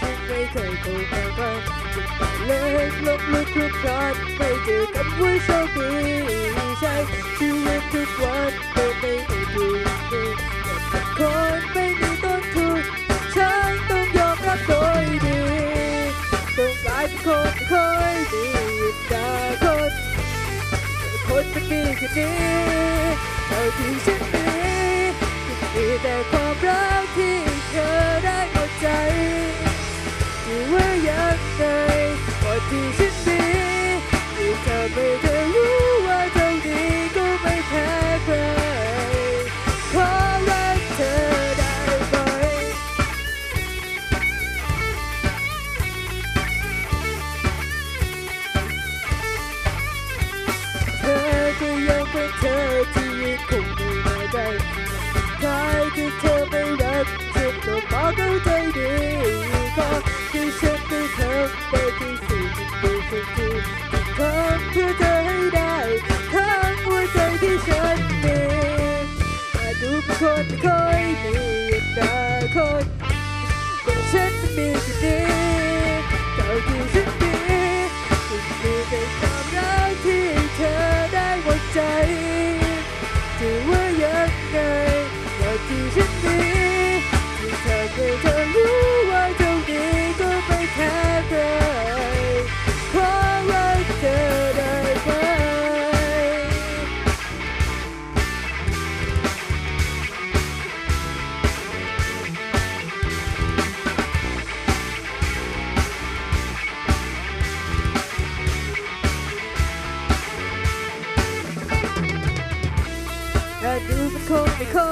ฉันไม่เคยโกงแต่ว่าจุดหมายเล็กลบลุกคลุกคลานไม่เจอกันว่าโชคดีใช่ชีวิตทุกวันเดินไม่ได้ดูดีแต่คนไม่มีต้นทุนฉันต้องยอมรับโดยดีต้องกลายเป็นคนไม่ค่อยดีแต่คนคนจะมีแค่นี้เท่าที่ฉันมีมีแต่ความรัก จะว่ายังไงว่าที่ฉัน ถ้าดูเป็นคนไม่ค่อ